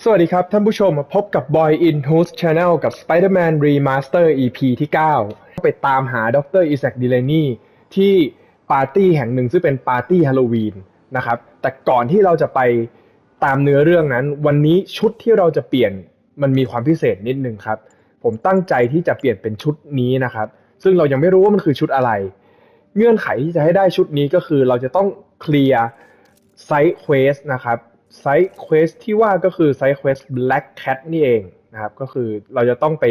สวัสดีครับท่านผู้ชมพบกับ Boy in h o s e Channel กับ Spider-Man Remaster EP ที่ 9 ไปตามหาดรอิ a ซ d ดิเลนีที่ปาร์ตี้แห่งหนึ่งซึ่งเป็นปาร์ตี้ฮาโลวีนนะครับ แต่ก่อนที่เราจะไปตามเนื้อเรื่องนั้น วันนี้ชุดที่เราจะเปลี่ยนมันมีความพิเศษนิดนึงครับ ผมตั้งใจที่จะเปลี่ยนเป็นชุดนี้นะครับ ซึ่งเรายังไม่รู้ว่ามันคือชุดอะไร เงื่อนไขที่จะให้ได้ชุดนี้ก็คือเราจะต้องเคลียร์ไซต์เควสนะครับ ไซต์เควสที่ว่าก็คือไซต์เควส Black Cat นี่เองนะครับก็คือเราจะต้องไป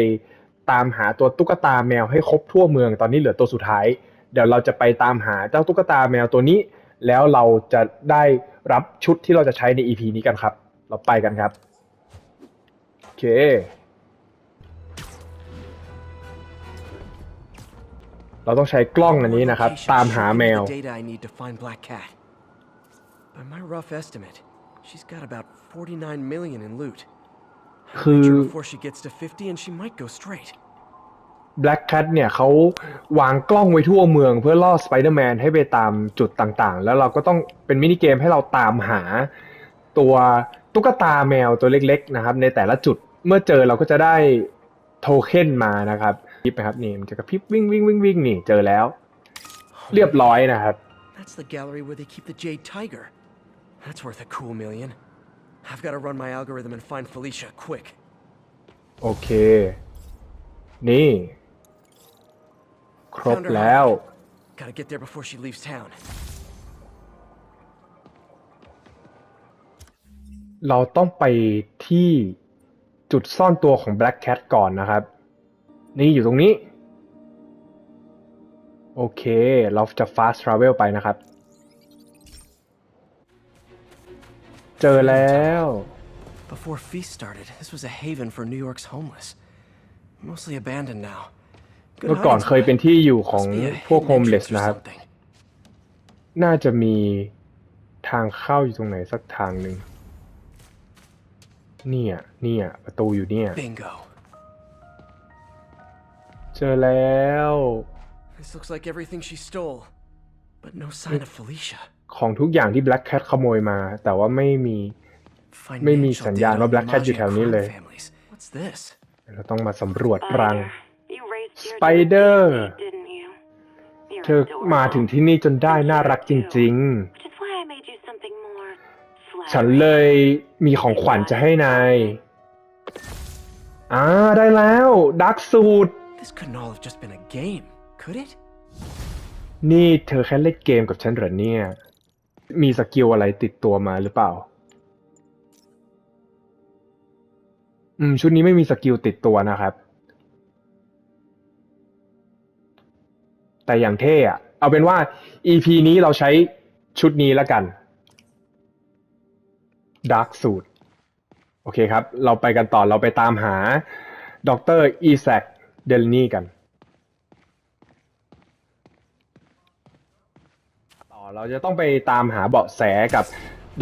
ตามหาตัวตุ๊กตาแมวให้ครบทั่วเมืองตอนนี้เหลือตัวสุดท้าย เดี๋ยวเราจะไปตามหาเจ้าตุ๊กตาแมวตัวนี้ แล้วเราจะได้รับชุดที่เราจะใช้ใน EP นี้กันครับ เราไปกันครับโอเคเราต้องใช้กล้องอันนี้นะครับ ตามหาแมว By my rough estimate, she's got about 49 million in loot. คือ Sure before she gets to 50 and she might go straight. Black Cat เนี่ยเขาวางกล้องไว้ทั่วเมืองเพื่อล่อสไปเดอร์แมนให้ไปตามจุดต่างๆ แล้วเราก็ต้องเป็นมินิเกมให้เราตามหาตัวตุ๊กตาแมวตัวเล็กๆนะครับในแต่ละจุดเมื่อเจอเราก็จะได้โทเค็นมานะครับพิบนะครับนี่มันจะกระพริบวิ่งวิ่งวิ่งวิ่งนี่เจอแล้ว เรียบร้อยนะครับ That's the gallery where they keep the Jade Tiger. That's worth a cool million. I've got to run my algorithm and find Felicia quick. โอเค นี่ ครบแล้ว Gotta get there before she leaves town. เราต้องไปที่จุดซ่อนตัวของ Black Cat ก่อนนะครับ นี่อยู่ตรงนี้ โอเค เราจะ fast travel ไปนะครับ เจอแล้ว Before Feast started, this was a haven for New York's homeless. Mostly abandoned now. Good เมื่อก่อน hiding เคยเป็นที่อยู่ของ Must be a พวก hidden โฮมเลส entrance or นะครับ something. น่าจะมีทางเข้าอยู่ตรงไหนสักทางหนึ่ง เนี่ยเนี่ยประตูอยู่เนี่ย Bingo. เจอแล้ว This looks like everything she stole. But no sign of Felicia. ของทุกอย่างที่ Black Cat ขโมยมา แต่ว่าไม่มีไม่มี Financial สัญญาณ data ว่า on Black Cat อยู่ Imagine แถวนี้เลย crime families. What's this? เราต้องมาสำรวจรัง You raised your Spider dog, didn't you? You're เธอมาถึง adorable. ที่นี่จนได้น่ารักจริง Which is why I made you something more ๆฉัน flattering. เลยมีของขวัญจะให้นายอ่าได้แล้วดักสูตร This couldn't all have just been a game, could it? นี่เธอแค่เล่นเกมกับฉันเหรอเนี่ย มีสกิลอะไรติดตัวมาหรือเปล่า อืม ชุดนี้ไม่มีสกิลติดตัวนะครับ แต่อย่างเท่อะเอาเป็นว่า EP นี้เราใช้ชุดนี้แล้วกัน Dark Suit โอเคครับ เราไปกันต่อเราไปตามหาดรอีแซคเดลนี่กัน ต่อ เราจะต้องไปตามหาเบาะแสกับ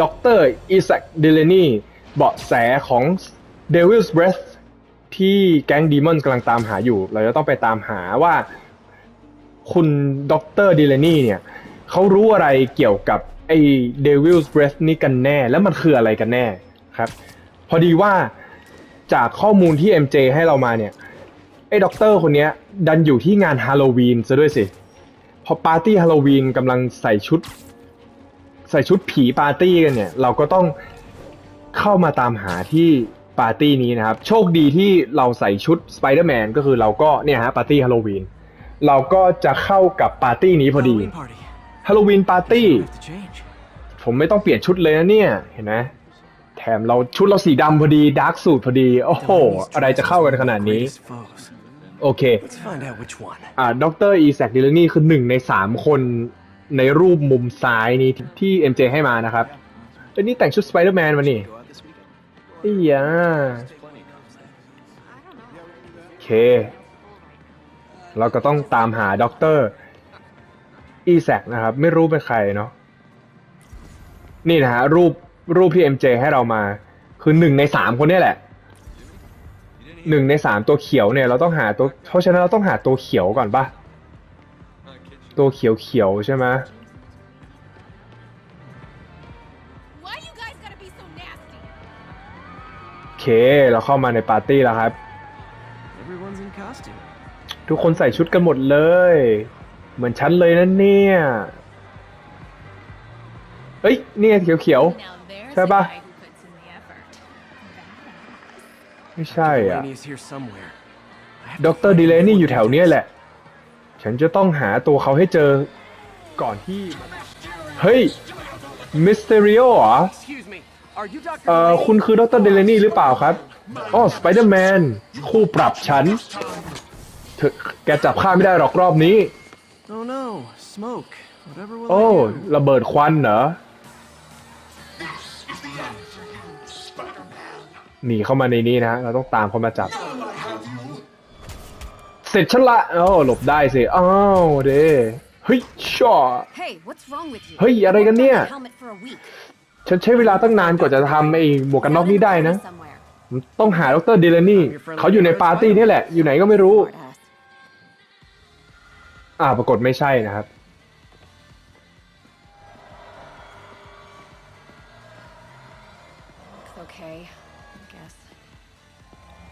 ดรอีแซคเดลนีเบาะแสของ Devil's Breath ที่แก๊งดีมอนกำลังตามหาอยู่ เราจะต้องไปตามหาว่าคุณดรดิเลนี่เนี่ยเขารู้อะไรเกี่ยวกับไอ้ Devil's Breath นี่กันแน่ แล้วมันคืออะไรกันแน่ครับ พอดีว่าจากข้อมูลที่ MJ ให้เรามาเนี่ย ไอ้ด็อกเตอร์คนนี้ดันอยู่ที่งานฮาโลวีนซะด้วยสิ อปาร์ตี้ฮาโลวีนกำลังใส่ชุด ใส่ชุดผีปาร์ตี้กันเนี่ย เราก็ต้องเข้ามาตามหาที่ปาร์ตี้นี้นะครับ โชคดีที่เราใส่ชุดสไปเดอร์แมนก็คือเราก็เนี่ยฮะปาร์ตี้ฮาโลวีนเราก็จะเข้ากับปาร์ตี้นี้พอดี Halloween party. ฮาโลวีนปาร์ตี้ Don't have to change. ผมไม่ต้องเปลี่ยนชุดเลยนะเนี่ย เห็นไหมแถมเราชุดเราสีดำพอดีดาร์กสูทพอดี โอ้โห อะไรจะเข้ากันขนาดนี้ Greatest foes. โอเค Let's find out which one. อ่าดรอีแซคดิลนี่คือหนึ่งในสามคนในรูปมุมซ้ายนี้ที่ MJ ให้มานะครับแล้วนี่แต่งชุดสไปเดอร์แมนมานี่ไอ้ยาโอเค เราก็ต้องตามหาดรอีแซคนะครับ ไม่รู้เป็นใครเนาะนี่นะฮะรูปรูปที่ MJ ให้เรามา คือหนึ่งในสามคนเนี้แหละ หนึ่งในสามตัวเขียวเนี่ยเราต้องหาตัวเพราะฉะนั้นเราต้องหาตัวเขียวก่อนปะตัวเขียวเขียวๆใช่ไหม Why you guys gotta be so nasty? เคเราเข้ามาในปาร์ตี้แล้วครับ Everyone's in costume. ทุกคนใส่ชุดกันหมดเลย เหมือนฉันเลยนะเนี่ยเฮ้ยเนี่ยเขียว Now there's Siya a ba? guy who puts in the effort. Badass. ๆ ไม่ใช่อะ Delaney's here somewhere. I have ด to ร find ดีเล out นี่ what อยู่แถว they เนี้ย did. แหละ ฉันจะต้องหาตัวเขาให้เจอก่อนที่ เฮ้ยมิสเตอริโอเหรอ Excuse me. Are you Dr. เอ่อ Delaney? คุณคือดรเดเลนี่หรือเปล่าครับอ๋อสไปเดอร์แมนคู่ปรับฉันเธอแกจับข้าไม่ได้หรอกรอบนี้ Oh no, smoke. Whatever will โอ้ I do? ระเบิดควันเหรอ หนีเข้ามาในนี้นะเราต้องตามเขามาจับ เสร็จฉันละโอ้หลบได้สิอ้าวเด้เฮ้ยช่อ Hey, what's wrong with you? เฮ้ยอะไรกันเนี่ย Helmet for a week. ฉันใช้เวลาตั้งนานกว่าจะทำไอ้หมวกกันน็อกนี้ได้นะ Somewhere. ผมต้องหาดรเดลนี่เขาอยู่ในปาร์ตี้นี่แหละ อยู่ไหนก็ไม่รู้ Smartass. อ่าปรากฏไม่ใช่นะครับ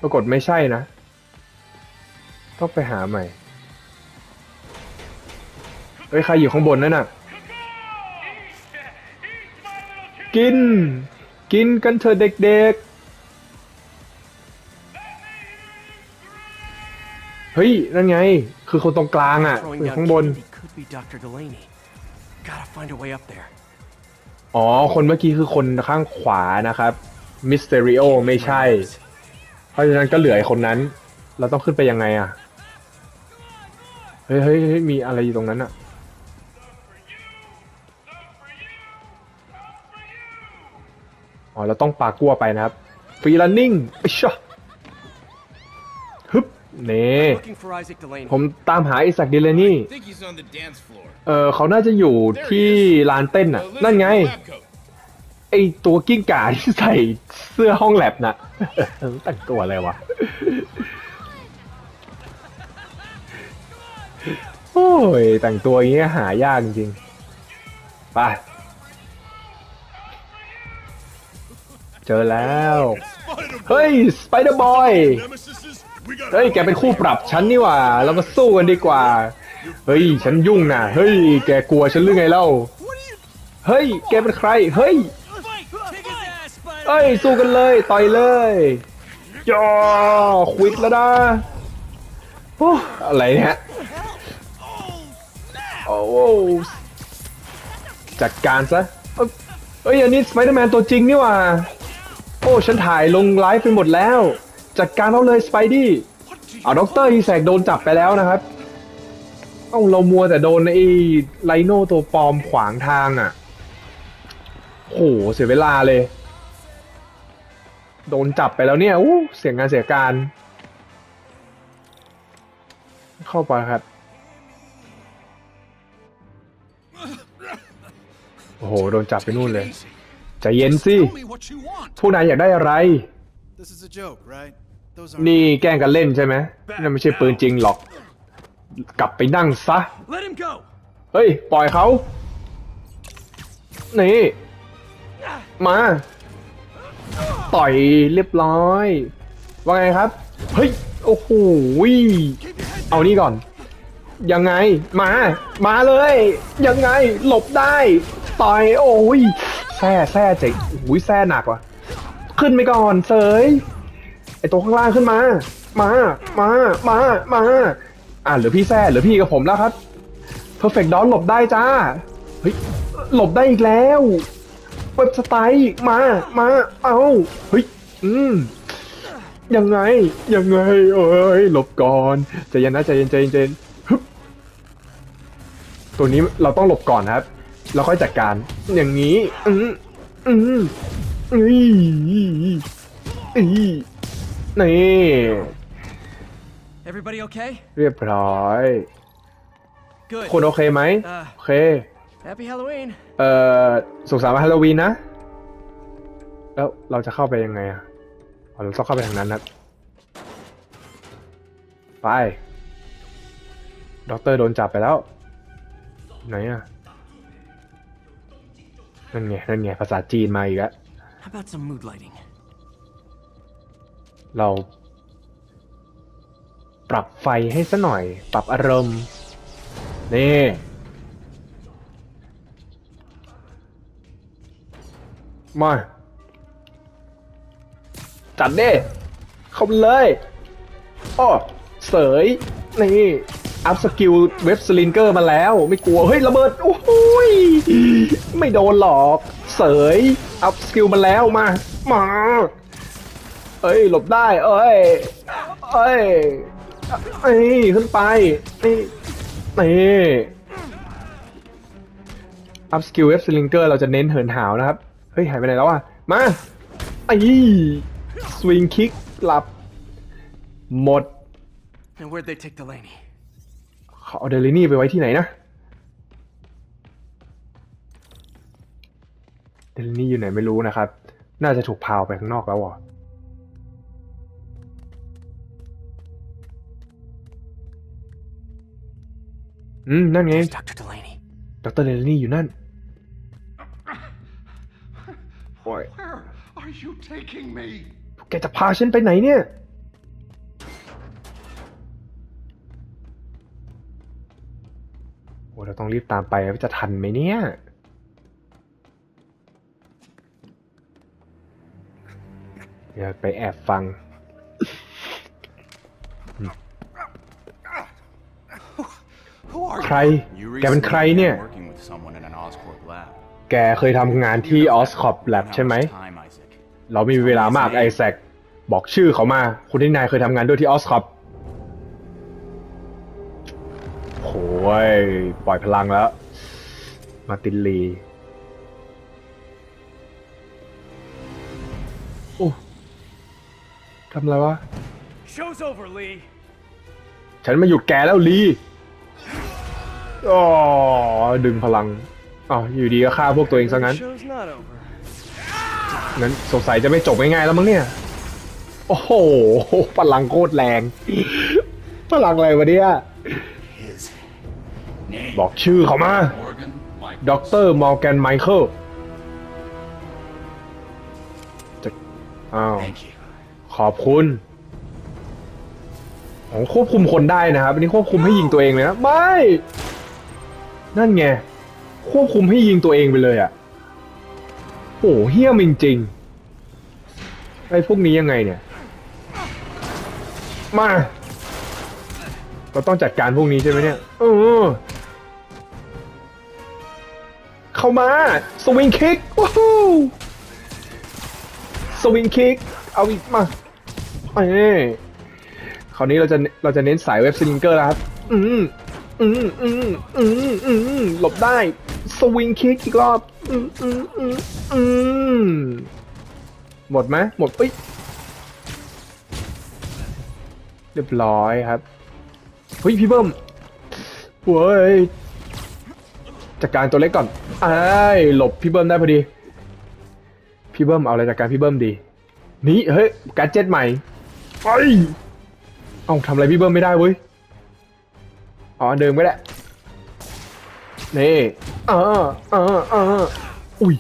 ปรากฏไม่ใช่นะ ต้องไปหาใหม่ เฮ้ย ใครอยู่ข้างบนนั่นน่ะ กิน กินกันเถอะเด็กๆ เฮ้ย นั่นไง คือคนตรงกลางอะ Throwing อยู่ down ข้างบน candy could be Dr. Delaney. Gotta find a way up there. อ๋อ คนเมื่อกี้คือคนข้างขวานะครับ มิสเตอริโอไม่ใช่เพ ราะฉะนั้นก็เหลือไอ้คนนั้น เราต้องขึ้นไปยังไงอะ เฮ้ยเฮ้ยเฮ้ยมีอะไรอยู่ตรงนั้นอะ อ๋อ เราต้องปากั้วไปนะครับ ฟรีลันนิ่งชะฮึบเน่ผมตามหาไอิสักดิเลนี่ เออเขาน่าจะอยู่ที่ลานเต้นอะ นั่นไง ไอตัวกิ้งก่าที่ใส่เสื้อห้องแลบน่ะแต่งตัวอะไรวะโอ้ยแต่งตัวอย่างเงี้ยหายากจริงๆไปเจอแล้ว เฮ้ยสไปเดอร์บอยเฮ้ยแกเป็นคู่ปรับฉันนี่หว่าเรามาสู้กันดีกว่า เฮ้ย ฉันยุ่งนะเฮ้ย แกกลัวฉันหรือไงเล่า เฮ้ย แกเป็นใคร เฮ้ย เอ้ย สู้กันเลย ต่อยเลยย่อควิดแล้วนะโอ้อะไรเนี่ยโอ้โจัดการซะเอ้ย อันนี้สไปเดอร์แมนตัวจริงนี่ว่า โอ้ ฉันถ่ายลงไลฟ์ไปหมดแล้ว จัดการเอาเลยสไปดี้เอาด็อกเตอร์อีแสกโดนจับไปแล้วนะครับเอ้าเรามัวแต่โดนไอ้ไลโนตัวปลอมขวางทางอะโหเสียเวลาเลย โดนจับไปแล้วเนี่ยอู้เสียงงานเสียการ เข้าไปครับ โอ้โห โดนจับไปนู่นเลยใจเย็นสิ Tell me what you want. ผู้นายอยากได้อะไร This is a joke, right? Those are นี่แกล้งกันเล่นใช่ไหมนั่นไม่ใช่ปืนจริงหรอก กลับไปนั่งซะ Let him go! เฮ้ย ปล่อยเขา นี่ มา ต่อยเรียบร้อย ว่าไงครับ เฮ้ย โอ้โหยเอานี่ก่อน ยังไง มา มาเลย ยังไง หลบได้ ต่อย โอ้ยแซ่แซ่เจ๋งโอ้ยแซ่หนักว่ะ ขึ้นไปก่อนเสยไอตัวข้างล่างขึ้นมา มา มา มา มา อะเหลือพี่แซ่เหลือพี่กับผมแล้วครับ Perfect Dawn หลบได้จ้า เฮ้ย หลบได้อีกแล้ว เว็บสไตล์มา มา เอาเฮ้ย อืม ยังไง ยังไง เอ้ย หลบก่อน ใจเย็นนะใจเย็นใจเย็นใจเย็นฮึบตัวนี้เราต้องหลบก่อนครับเราค่อยจัดการ อย่างนี้ อืมอืมอืมอีนี่ Everybody okay? เรียบร้อย Good. คุณโอเคไหมอ่าโอเค Happy Halloween. เอ่อสุขสันต์วันฮาโลวีนนะ แล้วเราจะเข้าไปยังไงอะอ๋อเราต้องเข้าไปทางนั้นนะ ไป ด็อกเตอร์โดนจับไปแล้ว ไหนอะ นั่นไง นั่นไง ภาษาจีนมาอีกแล้ว How about some mood lighting? เรา ปรับไฟให้ซะหน่อย ปรับอารมณ์ นี่ มาจัดเด้เข้าไปเลยอ้อเสย นี่ อัพสกิลเว็บสลิงเกอร์มาแล้ว ไม่กลัว เฮ้ย ระเบิด โอ้โหยไม่โดนหรอก เสย อัพสกิลมาแล้วมา มาเอ้ย หลบได้ เอ้ย เอ้ยเอ้ย ขึ้นไปนี่นี่อัพสกิลเว็บสลิงเกอร์เราจะเน้นเหินหาวนะครับ ฮ้ยหายไปไหนแล้วอะ มาไอ้สวิงคิกหลับ หมด And where'd they take Delaney? เขาเอาเดลินี่ไปไว้ที่ไหนนะ เดลินี่อยู่ไหนไม่รู้นะครับ น่าจะถูกพาออกไปข้างนอกแล้วอะ อืม นั่นไง There's Dr. Delaney. ดรเดลินี่อยู่นั่น โอ้ย Where are you taking me? แกจะพาฉันไปไหนเนี่ย โอ้เราต้องรีบตามไปว่าจะทันไหมเนี่ยเดี๋ยวไปแอบฟัง Who are ใคร you? แกเป็นใครเนี่ย Working with someone in an Oscorp lab. แกเคยทำงานที่ออสคอปแลบใช่ไหม Time, Isaac. เราไม่มีเวลามากไอแซคบอกชื่อเขามา คุณที่นายเคยทำงานด้วยที่ออสคอปโอ้ยปล่อยพลังแล้ว มาตินลี โอ้ทำอะไรวะ Show's over, Lee. ฉันมาหยุดแกแล้วลีอ๋อดึงพลัง อ๋ออยู่ดีก็ฆ่าพวกตัวเองซะงั้นงั้นสงสัยจะไม่จบง่ายๆแล้วมั้งเนี่ย โอ้โหพลังโคตรแรง พลังอะไรวะเนี่ย บอกชื่อเขามาด็อกเตอร์มอร์แกนไมเคิลจะอ้าวขอบคุณผมควบคุมคนได้นะครับอันนี้ควบคุมให้ยิงตัวเองเลยนะ ไม่ นั่นไง ควบคุมให้ยิงตัวเองไปเลยอะ่ะโอ้เฮี้ยมจริงๆไอ้พวกนี้ยังไงเนี่ย มา เราต้องจัดการพวกนี้ใช่ไหมเนี่ย เออ เข้ามา สวิงคิกว้าวสวิงคิก เอาอีกมาเอ้ยคราวนี้เราจะเราจะเน้นสายเว็บสลิงเกอร์แล้วครับ อืมอืมอืมอืมอืมหลบได้ สวิงคิกอีกรอบ อืมอืมอืมอืมหมดไหมหมดปิ๊ยเรียบร้อยครับ เฮ้ย พี่เบิ้มเว้ยจัดการตัวเล็กก่อนไอ้ายหลบพี่เบิ้มได้พอดี พี่เบิ้มเอาอะไรจากการพี่เบิ้มดี นี่เฮ้ยการเจ็ตใหม่ไปเอ้าทำอะไรพี่เบิ้มไม่ได้เว้ย อ๋ออันเดิมก็ได้ นี่อ่าอ่าอ่าอุ้ย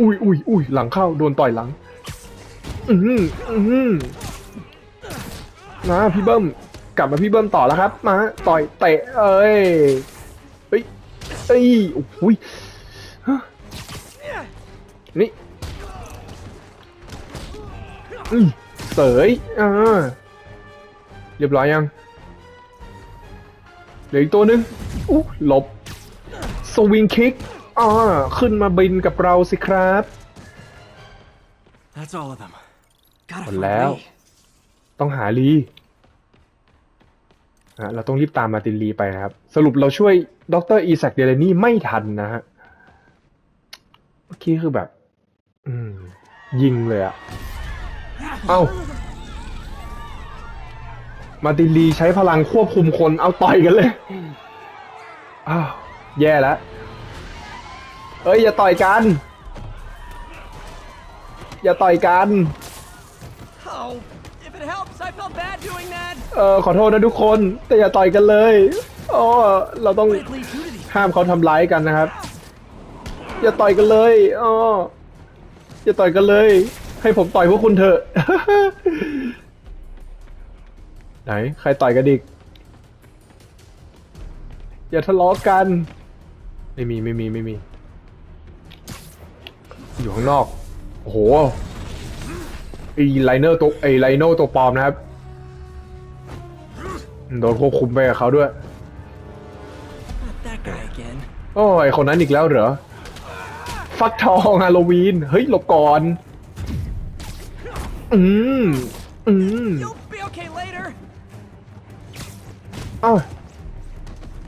อุ้ยอุ้ยอุ้ยหลังเข้าโดนต่อยหลัง อืมอืมมาพี่เบิ้มกลับมาพี่เบิ้มต่อแล้วครับมาต่อยเตะเอ้ยเฮ้ยเอ้ยโอ้ยฮะนี่อืมเสยอ่าเรียบร้อยยังเหลืออีกตัวหนึ่งอู้หลบ สวิงคิกอ่าขึ้นมาบินกับเราสิครับ That's all of them. Gotta หมด find แล้ว Lee. ต้องหาลีอะเราต้องรีบตามมาร์ตินลีไปนะครับ สรุปเราช่วยดรอีแซคเดเลนี่ไม่ทันนะฮะเมื่อกี้คือแบบ อืม ยิงเลยอะเอ้า มาร์ตินลีใช้พลังควบคุมคนเอาต่อยกันเลย อ้าว แย่แล้วเอ้ยอย่าต่อยกัน อย่าต่อยกัน Oh, if it helps, I felt bad doing that. เออขอโทษนะทุกคน แต่อย่าต่อยกันเลยอ๋อเราต้อง What did Lee do to these? ห้ามเขาทำร้ายกันนะครับ อย่าต่อยกันเลยอ๋ออย่าต่อยกันเลย ให้ผมต่อยพวกคุณเถอะ ไหน ใครต่อยกันอีก อย่าทะเลาะกัน ไม่มีไม่มีไม่มี อยู่ข้างนอก โอ้โหไอไลเนอร์ตัวไอไลโนตัวปลอมนะครับ โดนควบคุมไปกับเขาด้วย Not that guy again. โอ้ยคนนั้นอีกแล้วเหรอ ฟักทองฮาโลวีน เฮ้ย หลบก่อน อืม อืม You'll be okay later. เอ้าเ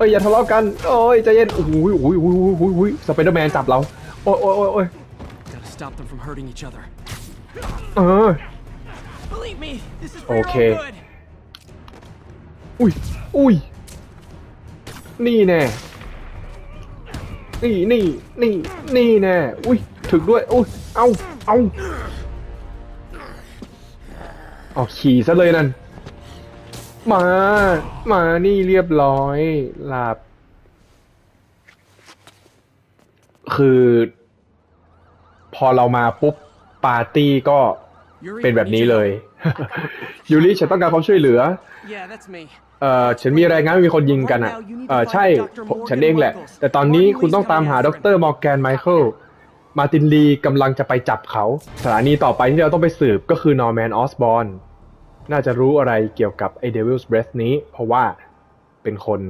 อ้ยอย่าทะเลาะกันโอ้ยใจเย็นโอ้โหโอ้ยโอ้ยโอ้ยโอ้ยโอ้ยสไปเดอร์แมนจับเราโอ้ยโอ้ยโอ้ยโอ้ย Gotta stop them from hurting each other. เออ Believe me, this is for your Okay. own good. อุ้ยอุ้ยนี่แน่นี่นี่นี่นี่แน่อุ้ยถึกด้วยอุ้ยเอาเอาเอาขี่ซะเลยนั่น มา มานี่เรียบร้อย หลับ คือ พอเรามาปุ๊บ ปาร์ตี้ก็ Yuri, เป็นแบบนี้ need เล your ย help. ยูริฉันต้องการความช่วยเหลือ Yeah, that's me. เอ่อ ฉันมีรายงานว่ามีคนยิงกันอะ เออใช่ผมฉันเองแหละ แต่ตอนนี้คุณต้องตามหาดรมอร์แกนไมเคิล มาตินลีกำลังจะไปจับเขา สถานีต่อไปที่เราต้องไปสืบก็คือนอร์แมนออสบอร์น น่าจะรู้อะไรเกี่ยวกับไอเดวิลส์เบรสนี้ เพราะว่าเป็นคน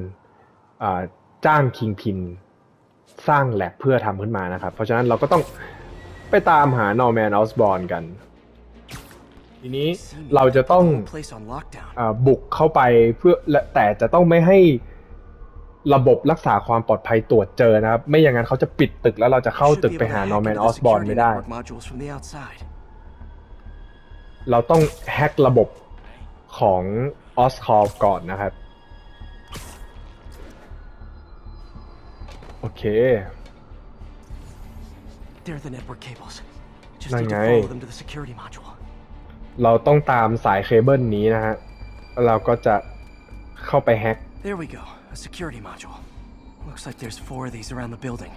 จ้างคิงพินสร้างแลบเพื่อทำขึ้นมานะครับ เพราะฉะนั้นเราก็ต้องไปตามหานอร์แมนออสบอนกัน ทีนี้เราจะต้องอบุกเข้าไปเพื่อแต่จะต้องไม่ให้ระบบรักษาความปลอดภัยตรวจเจอนะครับ ไม่อย่างนั้นเขาจะปิดตึกแล้วเราจะเข้าตึกไปหานอร์แมนออสบอนไม่ได้ เราต้องแฮกระบบ ของออสคอลก่อนนะครับ โอเค They're the network cables. Just Này need to ngay. follow them to the security module. เราต้องตามสายเคเบิลนี้นะฮะแล้วเราก็จะเข้าไปแฮ็ก There we go. A security module. Looks like there's four of these around the building.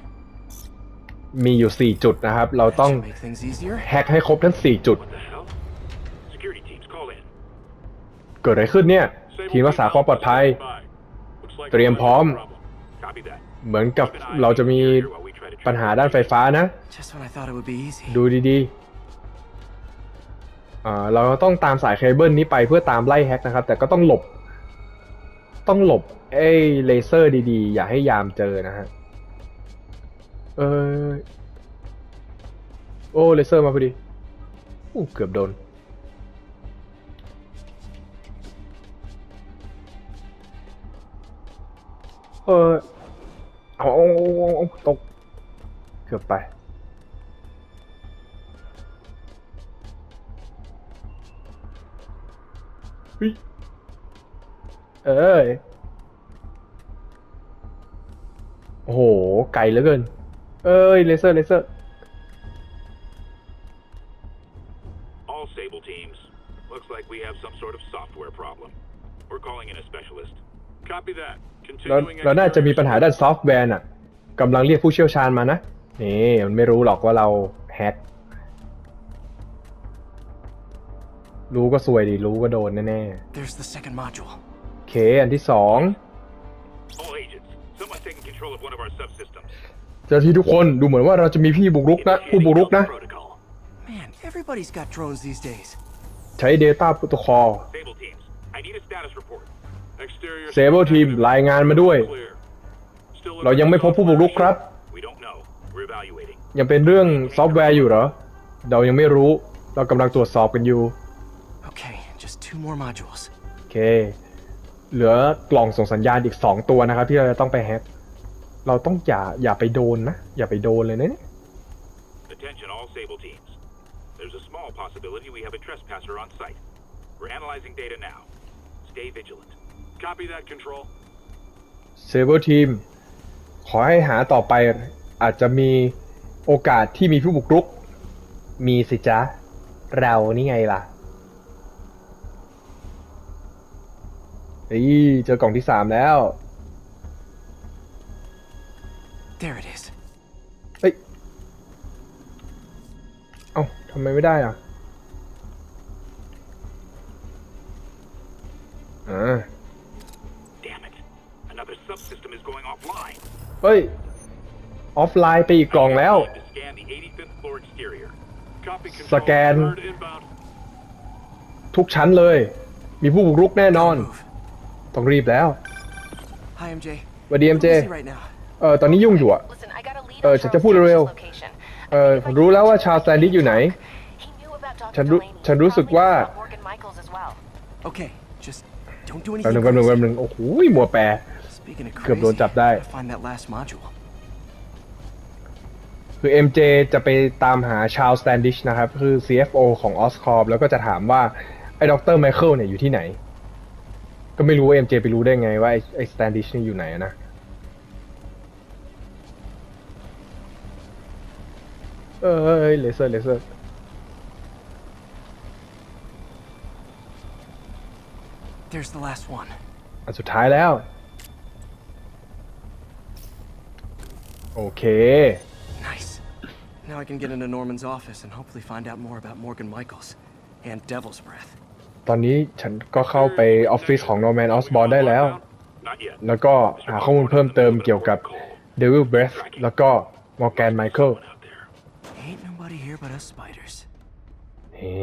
มีอยู่ 4 จุดนะครับ เรา That ต้อง should make things easier. แฮ็กให้ครบทั้ง 4 จุด What the hell? Security teams, call in. เกิดอะไรขึ้นเนี่ย Sable ทีมรักษาความปลอดภัย Bye. Looks like เตรียมพร้อม problem. Copy that. เหมือนกับ Keep an eye เรา on จะ the มี interior while we try to ปัญหา track ด้านไฟฟ้านะ Just when I thought it would be easy. ดูดีๆอ่าเราต้องตามสายเคเบิลนี้ไปเพื่อตามไล่แฮกนะครับ แต่ก็ต้องหลบ ต้องหลบไอ้เลเซอร์ดีๆ อย่าให้ยามเจอนะฮะ เออโอ้เลเซอร์มาพอดีอู้เกือบโดน เออเอาเอาเอาเอาเอาตก เกือบไป เฮ้ยเอ้ย โอ้โห ไกลเหลือเกิน เอ้ย เลเซอร์ เลเซอร์ All Sable teams. Looks like we have some sort of software problem. We're calling in a specialist. Copy that. เรา Continuing เราน่าจะมีปัญหาด้านซอฟต์แวร์น่ะกำลังเรียกผู้เชี่ยวชาญมานะ นี่มันไม่รู้หรอกว่าเราแฮกรู้ก็ซวยดิรู้ก็โดนแน่ There's the second module. ๆโอเคอันที่สอง All agents. Someone taking control of one of our subsystems. เจ้าหน้าที่ทุกคนดูเหมือนว่าเราจะมีพี่บุกรุกนะ ผู้บุกรุกนะ Protocol. Man, everybody's got drones these days. ใช้ Data Protocol Sable teams. I need a status report. Exterior. Sable team รายงานมาด้วย Clear. Still เรายังไม่พบผู้บุกรุกครับ We don't know. We're evaluating. ยังเป็นเรื่องซอฟต์แวร์อยู่เหรอ เรายังไม่รู้ เรากำลังตรวจสอบกันอยู่ Okay, just two more modules. โอเค เหลือกล่องส่งสัญญาณอีก 2 ตัวนะครับ ที่เราจะต้องไปแฮก เราต้องอย่าอย่าไปโดนนะ อย่าไปโดนเลยนะเนี่ย Attention all Sable teams. There's a small possibility we have a trespasser on site. We're analyzing data now. Stay vigilant. Copy that, Control. เซเ e อร์ทีม ขอให้หาต่อไปอาจจะมีโอกาสที่มีผู้บุกรุก มีสิจ๊ะ เรานี่ไงล่ะเฮ้ยเจอกล่องที่สามแล้ว There it is. เฮ้ย เอ้าทำไมไม่ได้อะเออ่า เฮ้ย ออฟไลน์ไปอีกกล่องแล้ว To scan the 85th floor exterior. Copy control. Scan. Third inbound. ทุกชั้นเลย มีผู้บุกรุกแน่นอน Move. ต้องรีบแล้ว Hi, MJ. สวัสดีเอ็มเจ Busy right now. เออตอนนี้ยุ่งอยู่อะ Listen, I got a lead เออ on ฉันจะพูด Charles เร็ว Standish's location. ๆเออผมรู้แล้วว่าชาวสแตนดิสอยู่ไหน He knew about Dr. ฉันรู้ Delaney. ฉันรู้สึก Probably ว่า knew about Morgan Michaels as well. Okay, just don't do แป๊บ anything นึงแป๊บนึงแป๊บ crazy. นึง โอ้โหมัวแปร Speaking of เกือบโดน crazy, จับได้ gotta find that last module. คือ MJ จะไปตามหาชาวสแตนดิชนะครับ คือ CFO ของ Oscorp แล้วก็จะถามว่า ไอ้ดรไมเคิลเนี่ยอยู่ที่ไหน ก็ไม่รู้ว่า MJ ไปรู้ได้ไงว่า ไอ้ไอ้สแตนดิชนี่อยู่ไหนอะนะ เอ้ยเลเซอร์เลเซอร์ There's the last one. อันสุดท้ายแล้ว โอเค Nice. Now I can get into Norman's office and hopefully find out more about Morgan Michaels and Devil's Breath. ตอนนี้ฉันก็เข้าไปออฟฟิศของ Norman Osborn ได้แล้ว Not yet. แล้วก็หาข้อมูลเพิ่มเติมเกี่ยวกับ Devil Breath แล้วก็ Morgan Michael Out there. Ain't nobody here but us spiders. เฮ้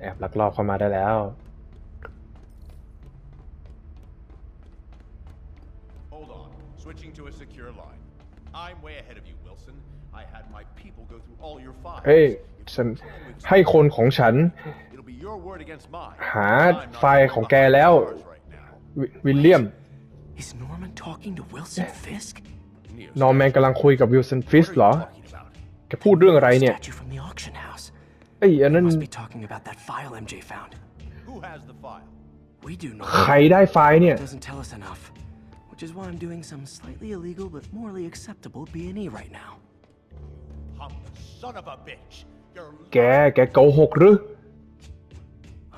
แอบลักลอบเข้ามาได้แล้ว I'm way ahead of you, Wilson. I had my people go through all your files. เฮ้ยฉันให้คนของฉัน It'll be your word against mine. หา I'm not ไฟล์ของแกแล้ว yours right now. วิวิลเลียม Is Norman talking to Wilson Fisk? Neo นอร์แมนกำลังคุยกับวิลสันฟิส What เหรอ are you talking about? แกพูดเรื่องอะไรเนี่ย Statue from the auction house. เอ้ยอันนั้น Must be talking about that file MJ found. Who has the file? We do know. ใครได้ไฟล์เนี่ย doesn't tell us enough, which is why I'm doing some slightly illegal but morally acceptable B&E right now. Pump, son of a bitch. You're แก แกโกหกหรือ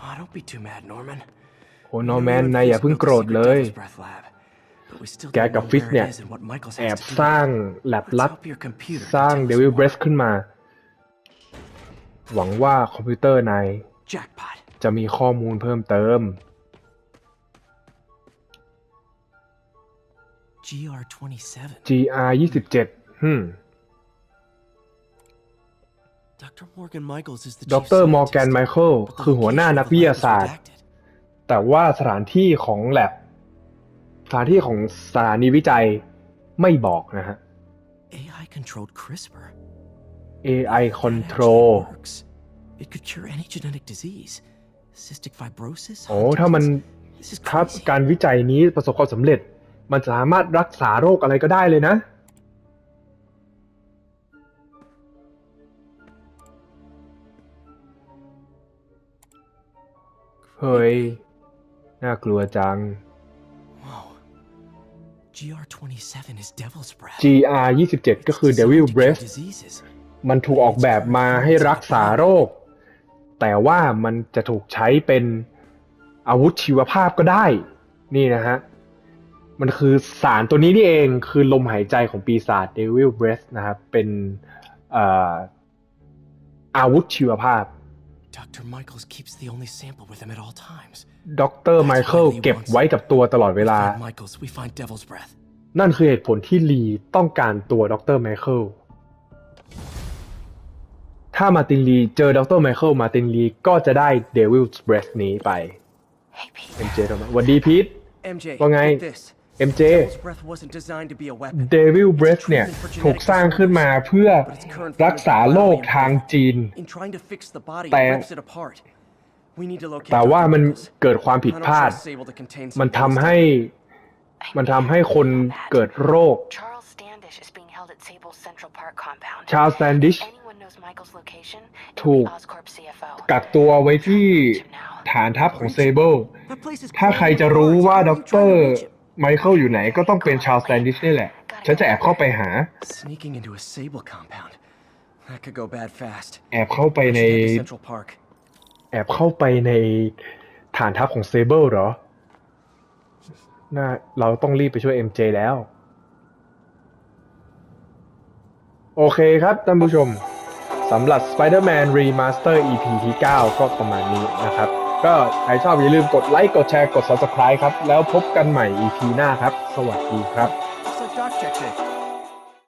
Oh, don't be too mad, Norman. โอ้นอร์แมน นายอย่าเพิ่งโกรธเลย แกกับฟิสเนี่ย แอบสร้างแลบลับ สร้าง Devil Breath ขึ้นมา หวังว่าคอมพิวเตอร์นาย Jackpot. จะมีข้อมูลเพิ่มเติม GR27. GR 27ฮึม Dr. Morgan Michaels is the ดรมอร์แกน ไมเคิลคือหัวหน้านักวิทยาศาสตร์แต่ว่าสถานที่ของแลบสถานที่ของสถานีวิจัยไม่บอกนะฮะ AI controlled CRISPR. AI control Works. It could cure any genetic disease. Cystic fibrosis. โอ้ถ้ามัน This is ถ้า crazy. การวิจัยนี้ประสบความสำเร็จ มันสามารถรักษาโรคอะไรก็ได้เลยนะเฮ้ย น่ากลัวจัง Whoa. GR27 is Devil's Breath. GR 27ก็คือ Devil Breath Diseases. มันถูกออกแบบมาให้รักษาโรค แต่ว่ามันจะถูกใช้เป็นอาวุธชีวภาพก็ได้ นี่นะฮะ มันคือสารตัวนี้นี่เองคือลมหายใจของปีศาจ Devil Breath นะครับ เป็นเอ่ออาวุธชีวภาพ Dr. Michaels keeps the only sample with him at all times. ดรไมเคิลเก็บไว้กับตัวตลอดเวลา We find Michaels, we find Devil's Breath. นั่นคือเหตุผลที่ลีต้องการตัวดรไมเคิลถ้ามาร์ตินลีเจอดรไมเคิลมาร์ตินลีก็จะได้ Devil's Breath นี้ไป Hey, Pete. MJ ทำไมสวัสดีพีท MJ, Well, get I- this. MJ Devil's Breath wasn't designed to be a weapon. Devil It's a Breath เนี่ย treatment for ถูก genetic สร้างขึ้นมาเพื่อ But its current form รักษาโรคทางจีน In trying to fix the body, แต่ it rips it apart. We need to locate แต่ว่า Dr. มัน Michaels. เกิดความผิด I พ don't ลาด trust Sable to contain มัน something ทำ else. ให้ มันทำให้คนเกิดโรค Charles Standish is being held at Sable's Central Park compound. ชา l สแตนดิช If anyone knows Michael's location, it ถูก will be Oscorp CFO. กักตัวไว้ที่ฐานทัพของเซเบิล That place is ถ้าใครจะรู้ว่าด How are you trying ร to reach it? ไมเคิลอยู่ไหนก็ต้องเป็นชา l สแตนดิชนี่แหละ ฉันจะแอบเข้าไปหา Sneaking into a Sable compound. That could go bad fast. แอบเข้าไปใน We should head to Central Park. แอบเข้าไปในฐานทัพของเซเบิลเหรอ น่า เราต้องรีบไปช่วย MJ แล้ว โอเคครับท่านผู้ชม สำหรับ Spider-Man Remaster EP ที่ 9 ก็ประมาณนี้นะครับ ก็ใครชอบอย่าลืมกดไลค์กดแชร์กด subscribe ครับ แล้วพบกันใหม่ EP หน้าครับ สวัสดีครับ